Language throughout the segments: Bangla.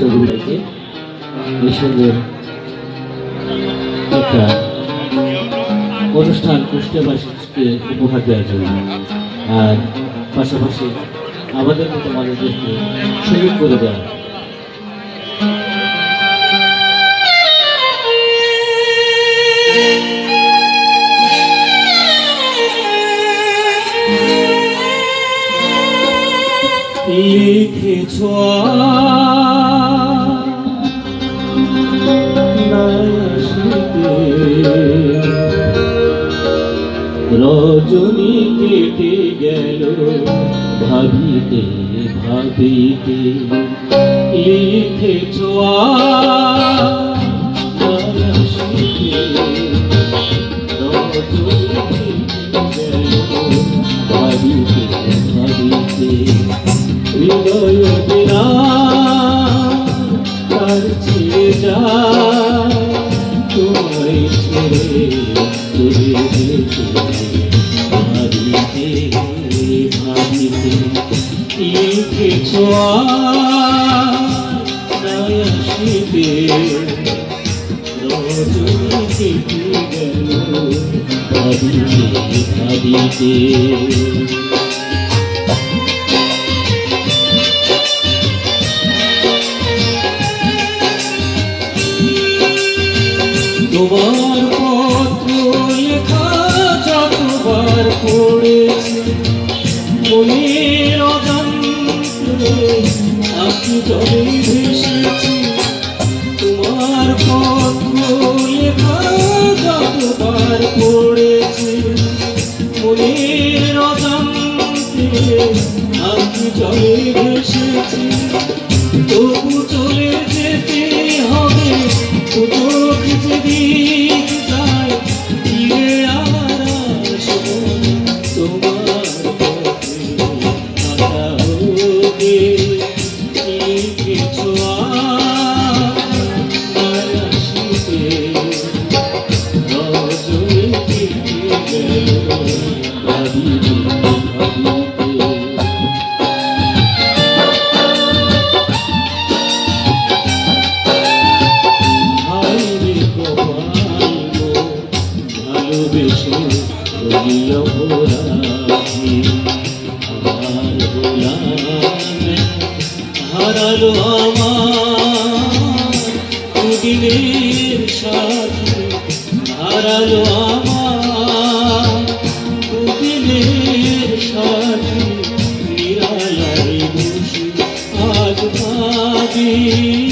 চৌধুরীকে এই একটা অনুষ্ঠান কুষ্টিয়াবাসীকে উপহার দেওয়ার জন্য। আর পাশাপাশি আমাদের মতো মানুষদেরকে সুযোগ করে দেওয়া। লিখেছ রজনী কেটে গেল ভাবিতে ভাবিতে। লিখেছ ভাবিতে হৃদয় বিনা তার ছেড়ে যায়। তোমায় ছেড়ে চলে যেতে ভাবিতে ভাবিতে লিখেছ আসিবে রজনী কেটে গেল ভাবিতে ভাবিতে তোমার পত্র লেখা যতবার পড়েছি, মনের অজান্তে আঁকি জলে ভেসেছি। তোমার পত্র লেখা যতবার পড়েছি, মনের অজান্তে আঁকি জলে ভেসেছি। গোলামে হারালো আমার দুদিনের সাথে হারালো আমার দুদিনের সাথে নিরালায় বসে আজ ভাবি।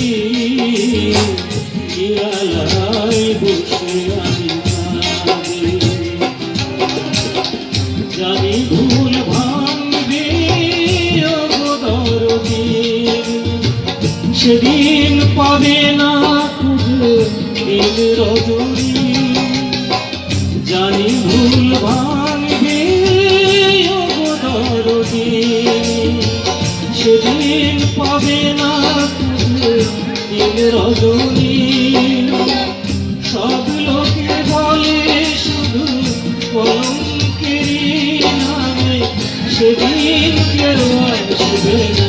সেদিন পাবে না দিন রজনী। জানি ভুল ভাঙবে সেদিন পাবে না দিন রজনী। সব লোকে বলে শুধু কলঙ্কেরই নামে। সেদিন কেউ আসবে না।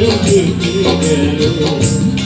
রজনী কেটে গেল ভাবিতে